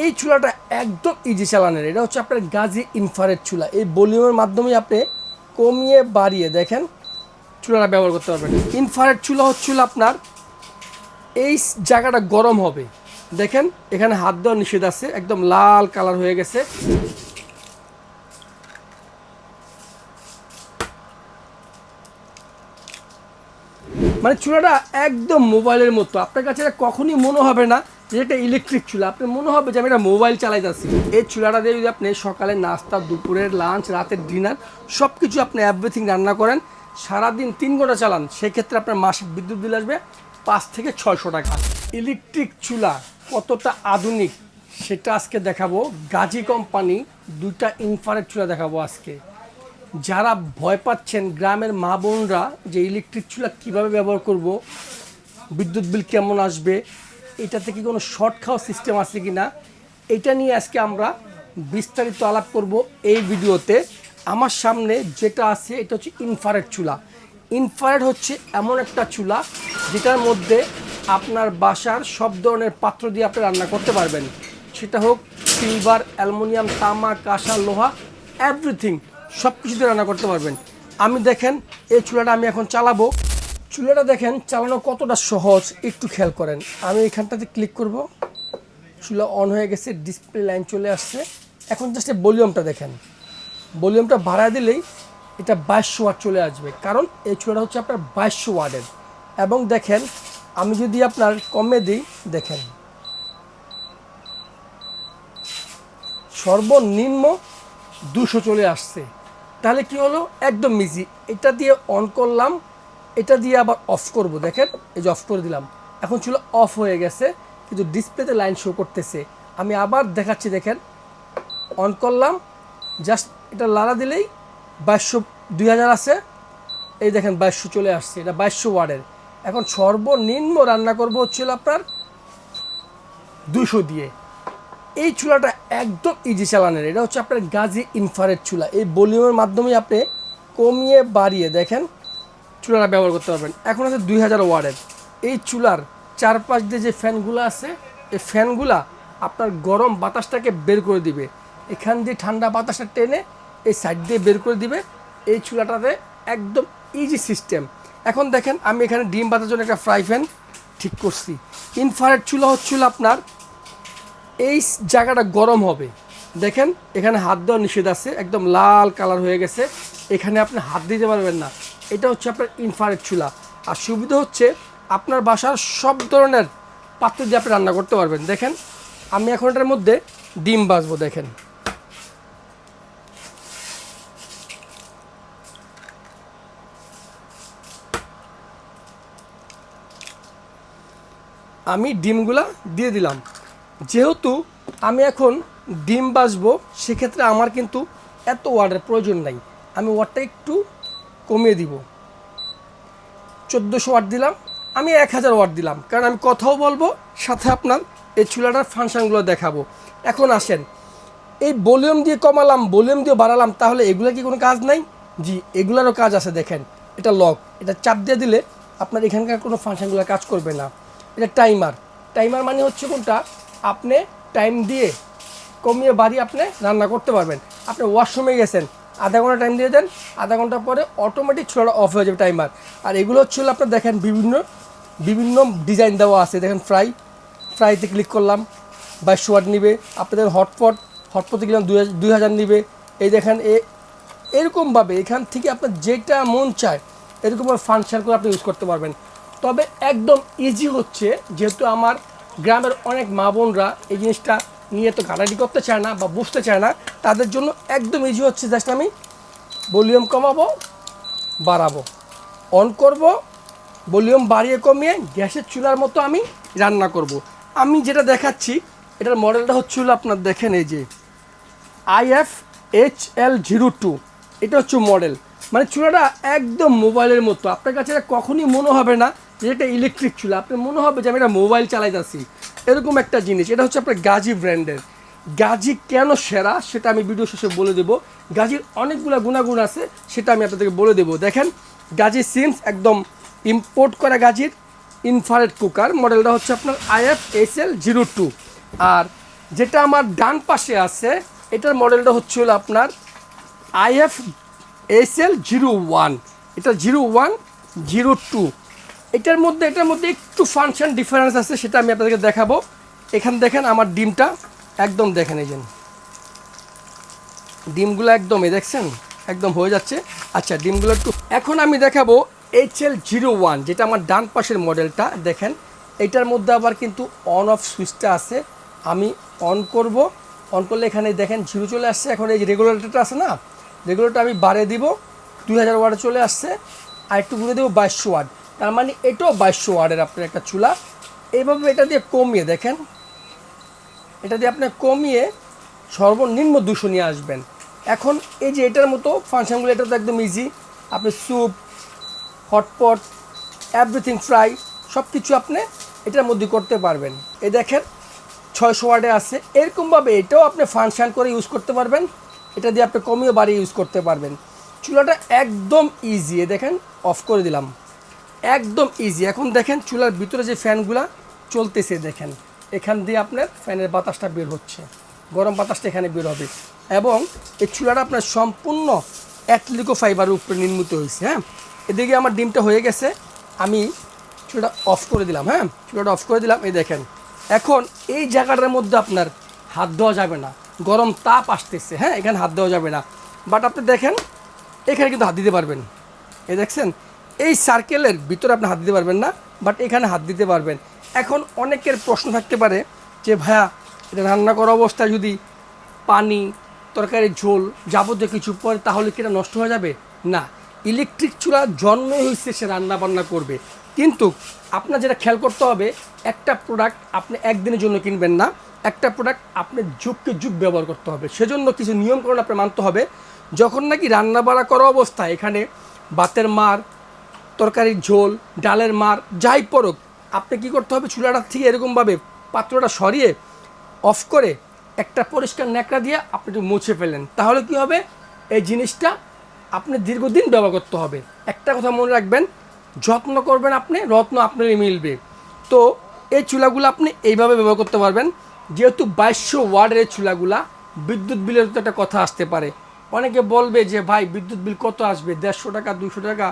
এই চুলাটা একদম ইজি চালানের। এটা হচ্ছে আপনার গাজি ইনফারেট চুলা। এই ভলিউমের মাধ্যমে আপনি কমিয়ে বাড়িয়ে দেখেন চুলাটা ব্যবহার করতে পারবেন। ইনফারেট চুলা হচ্ছিল আপনার, এই জায়গাটা গরম হবে। দেখেন, এখানে হাত দেওয়া নিষেধ আছে, একদম লাল কালার হয়ে গেছে। মানে চুলাটা একদম মোবাইলের মতো। আপনার কাছে এটা কখনই মনে হবে না যে এটা ইলেকট্রিক চুলা, আপনার মনে হবে যে আমি এটা মোবাইল চালাইতেছি এই চুলাটা দিয়ে যদি আপনি সকালে নাস্তা, দুপুরের লাঞ্চ রাতের ডিনার সব কিছু আপনি এভরিথিং রান্না করেন, সারাদিন তিন ঘণ্টা চালান, সেক্ষেত্রে আপনার মাসিক বিদ্যুৎ বিল আসবে পাঁচ থেকে ছয়শো টাকা। ইলেকট্রিক চুলা কতটা আধুনিক, সেটা আজকে দেখাবো। গাজী কোম্পানি দুইটা ইনফারেট চুলা দেখাবো আজকে। যারা ভয় পাচ্ছেন গ্রামের মা বোনরা যে ইলেকট্রিক চুলা কীভাবে ব্যবহার করব, বিদ্যুৎ বিল কেমন আসবে এটাতে কি কোনো শর্ট খাওয়া সিস্টেম আছে কি না এটা নিয়ে আজকে আমরা বিস্তারিত আলাপ করব এই ভিডিওতে। আমার সামনে যেটা আছে, এটা হচ্ছে ইনফারেট চুলা। ইনফারেট হচ্ছে এমন একটা চুলা যেটার মধ্যে আপনার বাসার সব ধরনের পাত্র দিয়ে আপনি রান্না করতে পারবেন। সেটা হোক সিলভার অ্যালুমিনিয়াম তামা কাঁসা, লোহা এভরিথিং সব কিছুতে রান্না করতে পারবেন। আমি দেখেন, এই চুলাটা আমি এখন চালাবো। চুলাটা দেখেন, চালানো কতটা সহজ, একটু খেয়াল করেন। আমি এখানটাতে ক্লিক করব। চুলা অন হয়ে গেছে ডিসপ্লে লাইন চলে আসছে। এখন জাস্ট ভলিউমটা দেখেন। ভলিউমটা বাড়ায় দিলেই এটা বাইশশো ওয়াট চলে আসবে। কারণ এই চুলাটা হচ্ছে আপনার বাইশশো ওয়াটের। এবং দেখেন, আমি যদি আপনার কমে দিই, দেখেন। সর্বনিম্ন দুশো চলে আসছে। তাহলে কি হলো? একদম ইজি এটা দিয়ে অন করলাম এটা দিয়ে আবার অফ করব, দেখেন? এই যে অফ করে দিলাম। এখন ছিল অফ হয়ে গেছে, কিন্তু ডিসপ্লেতে লাইন শো করতেছে। আমি আবার দেখাচ্ছি, দেখেন। অন করলাম জাস্ট এটা লাড়া দিলেই বাইশশো, দুই হাজার আছে। এই দেখেন, বাইশশো চলে আসছে, এটা বাইশশো ওয়ার্ডের এখন সর্বনিম্ন রান্না করব হচ্ছিল আপনার দুশো দিয়ে। এই চুলাটা একদম ইজি চালানের, এটা হচ্ছে আপনার গাজি ইনফারেট চুলা। এই ভলিউমের মাধ্যমে আপনি কমিয়ে বাড়িয়ে, দেখেন চুলাটা ব্যবহার করতে পারবেন। এখন আছে দুই হাজার ওয়ার্ডের। এই চুলার চারপাশ দিয়ে যে ফ্যানগুলো আছে, এই ফ্যানগুলা আপনার গরম বাতাসটাকে বের করে দিবে। এখান দিয়ে ঠান্ডা বাতাসটা টেনে এই সাইড দিয়ে বের করে দিবে। এই চুলাটাতে একদম ইজি সিস্টেম এখন দেখেন, আমি এখানে ডিম বাতার জন্য একটা ফ্রাই প্যান ঠিক করছি। ইনফারেট চুলা হচ্ছিল আপনার, এই জায়গাটা গরম হবে। দেখেন, এখানে হাত দেওয়া নিষেধ আছে, একদম লাল কালার হয়ে গেছে। এখানে আপনি হাত দিতে পারবেন না। এটা হচ্ছে আপনার ইনফারেট চুলা। আর সুবিধা হচ্ছে আপনার বাসার সব ধরনের পাত্র দিয়ে আপনি রান্না করতে পারবেন। দেখেন, আমি এখন এটার মধ্যে ডিম বাজবো দেখেন। আমি ডিমগুলা দিয়ে দিলাম। যেহেতু আমি এখন ডিম বাজবো সেক্ষেত্রে আমার কিন্তু এত ওয়ার্ডের প্রয়োজন নাই। আমি ওয়ার্ডটা একটু কমিয়ে দিব। চোদ্দোশো ওয়াট দিলাম, আমি এক হাজার ওয়াট দিলাম। কারণ আমি কথাও বলব, সাথে আপনার এই চুলাটার ফাংশনগুলো দেখাবো। এখন আসেন, এই ভলিউম দিয়ে কমালাম, ভলিউম দিয়ে বাড়ালাম, তাহলে এগুলো কি কোনো কাজ নাই? জি, এগুলোরও কাজ আছে, দেখেন। এটা লক, এটা চাপ দিয়ে দিলে আপনার এখানকার কোনো ফাংশনগুলো কাজ করবে না। এটা টাইমার টাইমার মানে হচ্ছে কোনটা? আপনি টাইম দিয়ে কমিয়ে বাড়ি আপনি রান্না করতে পারবেন। আপনি ওয়াশরুমে গেছেন আধা ঘণ্টা টাইম দিয়ে দেন, আধা ঘণ্টা পরে অটোমেটিক ছোড়া অফ হয়ে যাবে টাইমার আর এগুলো হচ্ছে হলো আপনার দেখেন বিভিন্ন বিভিন্ন ডিজাইন দেওয়া আছে। দেখেন ফ্রাই ফ্রাইতে ক্লিক করলাম বাইশশো ওয়াট নিবে। আপনাদের হটপট হটপটে গেলাম দুই হাজার নিবে। এই দেখেন এ, এরকমভাবে এখান থেকে আপনার যেটা মন চায় এরকমভাবে ফাংশন করে আপনি ইউজ করতে পারবেন। তবে একদম ইজি হচ্ছে, যেহেতু আমার গ্রামের অনেক মা বোনরা এই জিনিসটা নিয়ে তো ঘাটাঘাটি করতে চায় না বা বুঝতে চায় না, তাদের জন্য একদম ইজি হচ্ছে জাস্ট আমি ভলিউম কমাবো, বাড়াবো। অন করব ভলিউম বাড়িয়ে কমিয়ে গ্যাসের চুলার মতো আমি রান্না করব। আমি যেটা দেখাচ্ছি, এটার মডেলটা হচ্ছিল আপনার দেখেন এই যে IF H L zero two এটা হচ্ছে মডেল মানে চুলাটা একদম মোবাইলের মতো। আপনার কাছে এটা কখনই মনে হবে না যে এটা ইলেকট্রিক চুলা। আপনার মনে হবে যে আমি এটা মোবাইল চালাইতেছি। এরকম একটা জিনিস, এটা হচ্ছে আপনার গাজী ব্র্যান্ডের। গাজী কেন সেরা সেটা আমি ভিডিও শেষে বলে দেবো। গাজীর অনেকগুলো গুণাগুণ আছে, সেটা আমি আপনাদেরকে বলে দেবো। দেখেন, গাজী সিমস একদম ইম্পোর্ট করা গাজীর ইনফারেট কুকার মডেলটা হচ্ছে আপনার IF S L zero two আর যেটা আমার ডান পাশে আছে, এটার মডেলটা হচ্ছে হলো আপনার IF S L zero one এটা জিরো ওয়ান জিরো টু এটার মধ্যে এটার মধ্যে একটু ফাংশন ডিফারেন্স আছে, সেটা আমি আপনাদেরকে দেখাবো। এখানে দেখেন আমার ডিমটা একদম দেখেন এই যে। ডিমগুলো একদম, এই দেখছেন? একদম হয়ে যাচ্ছে। আচ্ছা ডিমগুলো একটু এখন আমি দেখাবো এইচ এল জিরো ওয়ান যেটা আমার ডান পাশের মডেলটা, দেখেন। এটার মধ্যে আবার কিন্তু অন অফ সুইচটা আছে। আমি অন করব। অন করলে এখানে দেখেন জিরো চলে আসছে। এখন এই যে রেগুলেটরটা আছে না? রেগুলেটর আমি বাড়িয়ে দিব। দুই হাজার ওয়ার্ডে চলে আসছে। আর একটু ঘুরে দেবো বাইশশো ওয়ার্ড তার মানে এটাও বাইশশো ওয়ার্ডের আপনার একটা চুলা। এইভাবে এটা দিয়ে কমিয়ে দেখেন, এটা দিয়ে আপনি কমিয়ে সর্বনিম্ন দুশো নিয়ে আসবেন। এখন এই যে এটার মতো ফাংশনগুলো, এটা তো একদম ইজি আপনি স্যুপ হটপট এভরিথিং ফ্রাই সব কিছু আপনি এটার মধ্যে করতে পারবেন। এ দেখেন, ছয়শো ওয়ার্ডে আছে। এরকমভাবে এটাও আপনি ফাংশন করে ইউজ করতে পারবেন। এটা দিয়ে আপনি কমিয়ে বাড়িয়ে ইউজ করতে পারবেন। চুলাটা একদম ইজি এ দেখেন অফ করে দিলাম। একদম ইজি এখন দেখেন চুলার ভিতরে যে ফ্যানগুলা চলতেছে, দেখেন। এখান দিয়ে আপনার ফ্যানের বাতাসটা বের হচ্ছে। গরম বাতাসটা এখানে বের হবে। এবং এই চুলাটা আপনার সম্পূর্ণ অ্যাটলিকো ফাইবারের উপরে নির্মিত হয়েছে হ্যাঁ? এদিকে আমার ডিমটা হয়ে গেছে। আমি চুলাটা অফ করে দিলাম হ্যাঁ? চুলাটা অফ করে দিলাম। এই দেখেন। এখন এই জায়গাটার মধ্যে আপনার হাত দেওয়া যাবে না। গরম তাপ আসতেছে হ্যাঁ? এখানে হাত দেওয়া যাবে না। বাট আপনি দেখেন, এখানে কিন্তু হাত দিতে পারবেন। এই দেখছেন? এই সার্কেলের ভিতরে আপনি হাত দিতে পারবেন না বাট এখানে হাত দিতে পারবেন। এখন অনেকের প্রশ্ন থাকতে পারে যে, ভাইয়া, এটা রান্না করা অবস্থায় যদি পানি তরকারির ঝোল যাবতীয় কিছু পরে তাহলে কি এটা নষ্ট হয়ে যাবে? না ইলেকট্রিক চুলা জন্মই হয়েছে, সে রান্না বান্না করবে। কিন্তু আপনার যেটা খেয়াল করতে হবে, একটা প্রোডাক্ট আপনি একদিনের জন্য কিনবেন না, একটা প্রোডাক্ট আপনি যুগকে যুগ ব্যবহার করতে হবে। সেজন্য কিছু নিয়মকরণ আপনি মানতে হবে। যখন নাকি রান্না বাড়া করা অবস্থায়, এখানে বাতের মার তরকারির ঝোল, ডালের মার, যাই পড়ুক আপনি কি করতে হবে? চুলাটা থেকে এরকমভাবে পাত্রটা সরিয়ে অফ করে একটা পরিষ্কার ন্যাকড়া দিয়ে আপনি একটু মুছে ফেলেন তাহলে কি হবে? এই জিনিসটা আপনি দীর্ঘদিন ব্যবহার করতে হবে। একটা কথা মনে রাখবেন, যত্ন করবেন আপনি, রত্ন আপনারই মিলবে। তো এই চুলাগুলো আপনি এইভাবে ব্যবহার করতে পারবেন। যেহেতু বাইশশো ওয়ার্ডের এই চুলাগুলা, বিদ্যুৎ বিলের তো একটা কথা আসতে পারে। অনেকে বলবে যে, ভাই, বিদ্যুৎ বিল কত আসবে? দেড়শো টাকা দুশো টাকা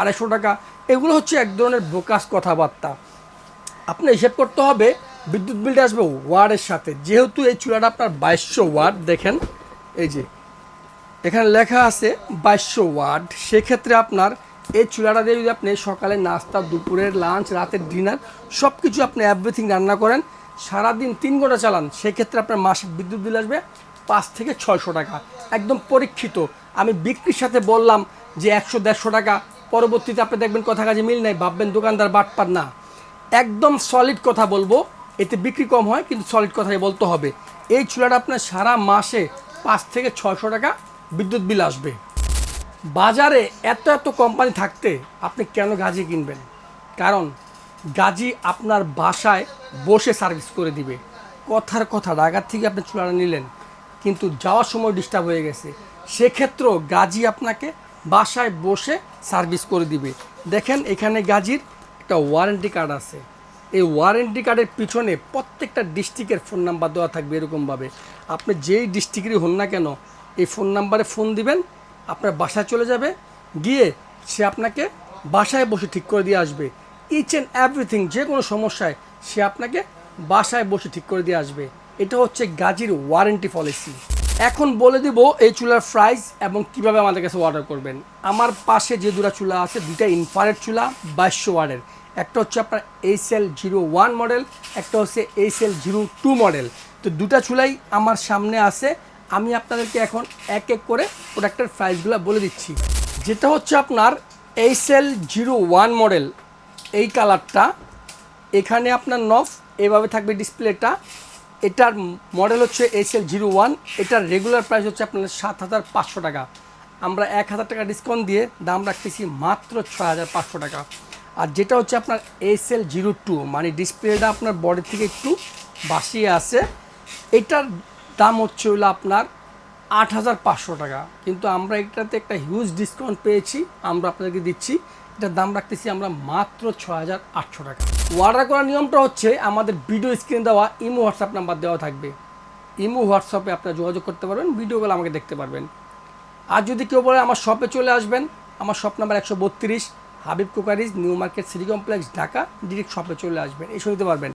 আড়াইশো টাকা। এগুলো হচ্ছে এক ধরনের বোকাস কথাবার্তা। আপনি হিসেব করতে হবে, বিদ্যুৎ বিলটা আসবে ওয়ার্ডের সাথে। যেহেতু এই চুলাটা আপনার বাইশশো ওয়ার্ড, দেখেন, এই যে, এখানে লেখা আছে বাইশশো ওয়ার্ড। সেক্ষেত্রে আপনার এই চুলাটা দিয়ে যদি আপনি সকালে নাস্তা, দুপুরের লাঞ্চ, রাতের ডিনার সব কিছু আপনি এভরিথিং রান্না করেন, সারাদিন তিন ঘণ্টা চালান, সেক্ষেত্রে আপনার মাসিক বিদ্যুৎ বিল আসবে পাঁচ থেকে ছয়শো টাকা। একদম পরীক্ষিত। আমি বিক্রির সাথে বললাম যে একশো দেড়শো টাকা পরবর্তীতে আপনি দেখবেন কথা কাজে মিল নাই, ভাববেন দোকানদার বাটপার না। একদম সলিড কথা বলব, এতে বিক্রি কম হয়, কিন্তু সলিড কথাই বলতে হবে। এই চুলাটা আপনার সারা মাসে পাঁচ থেকে ছয়শো টাকা বিদ্যুৎ বিল আসবে। বাজারে এত এত কোম্পানি থাকতে আপনি কেন গাজি কিনবেন? কারণ গাজি আপনার বাসায় বসে সার্ভিস করে দিবে। কথার কথা ঢাকার থেকে আপনি চুলাটা নিলেন, কিন্তু যাওয়ার সময় ডিস্টার্ব হয়ে গেছে। সেক্ষেত্রেও গাজি আপনাকে বাসায় বসে সার্ভিস করে দিবে। দেখেন এখানে গাজির একটা ওয়ারেন্টি কার্ড আছে। এই ওয়ারেন্টি কার্ডের পিছনে প্রত্যেকটা ডিস্ট্রিক্টের ফোন নাম্বার দেওয়া থাকবে এরকমভাবে। আপনি যেই ডিস্ট্রিক্টেরই হন না কেন, এই ফোন নাম্বারে ফোন দিবেন, আপনার বাসায় চলে যাবে, গিয়ে সে আপনাকে বাসায় বসে ঠিক করে দিয়ে আসবে। ইচ অ্যান্ড এভরিথিং যে কোনো সমস্যায় সে আপনাকে বাসায় বসে ঠিক করে দিয়ে আসবে। এটা হচ্ছে গাজির ওয়ারেন্টি পলিসি এখন বলে দিব এই চুলার প্রাইস এবং কীভাবে আমাদের কাছে অর্ডার করবেন। আমার পাশে যে দুটা চুলা আছে দুটা ইনফারেট চুলা, বাইশশো ওয়ার্ডের একটা হচ্ছে আপনার H L zero one model একটা হচ্ছে H L zero two model তো দুটা চুলাই আমার সামনে আছে। আমি আপনাদেরকে এখন এক এক করে প্রোডাক্টের প্রাইসগুলো বলে দিচ্ছি। যেটা হচ্ছে আপনার H L zero one model এই কালারটা এখানে আপনার নফ, এভাবে থাকবে ডিসপ্লেটা এটার মডেল হচ্ছে এস এল জিরো ওয়ান এটার রেগুলার প্রাইস হচ্ছে আপনার সাত হাজার পাঁচশো টাকা। আমরা এক হাজার টাকা ডিসকাউন্ট দিয়ে দাম রাখতেছি মাত্র ছয় হাজার পাঁচশো টাকা। আর যেটা হচ্ছে আপনার এস এল জিরো টু মানে ডিসপ্লেটা আপনার বডি থেকে একটু বাসিয়ে আছে, এটার দাম হচ্ছে হলো আপনার আট হাজার পাঁচশো টাকা। কিন্তু আমরা এটাতে একটা হিউজ ডিসকাউন্ট পেয়েছি, আমরা আপনাদেরকে দিচ্ছি, এটার দাম রাখতেছি আমরা মাত্র ছ হাজার আটশো টাকা। অর্ডার করার নিয়মটা হচ্ছে আমাদের ভিডিও স্ক্রিনে দেওয়া ইমো হোয়াটসঅ্যাপ নাম্বার দেওয়া থাকবে। ইমো হোয়াটসঅ্যাপে আপনারা যোগাযোগ করতে পারবেন ভিডিওগুলো আমাকে দেখতে পারবেন। আর যদি কেউ বলে আমার শপে চলে আসবেন, আমার শপ নাম্বার একশো বত্রিশ, Habib cookeries, New Market City Complex, Dhaka direct শপে চলে আসবেন, এসে নিতে পারবেন।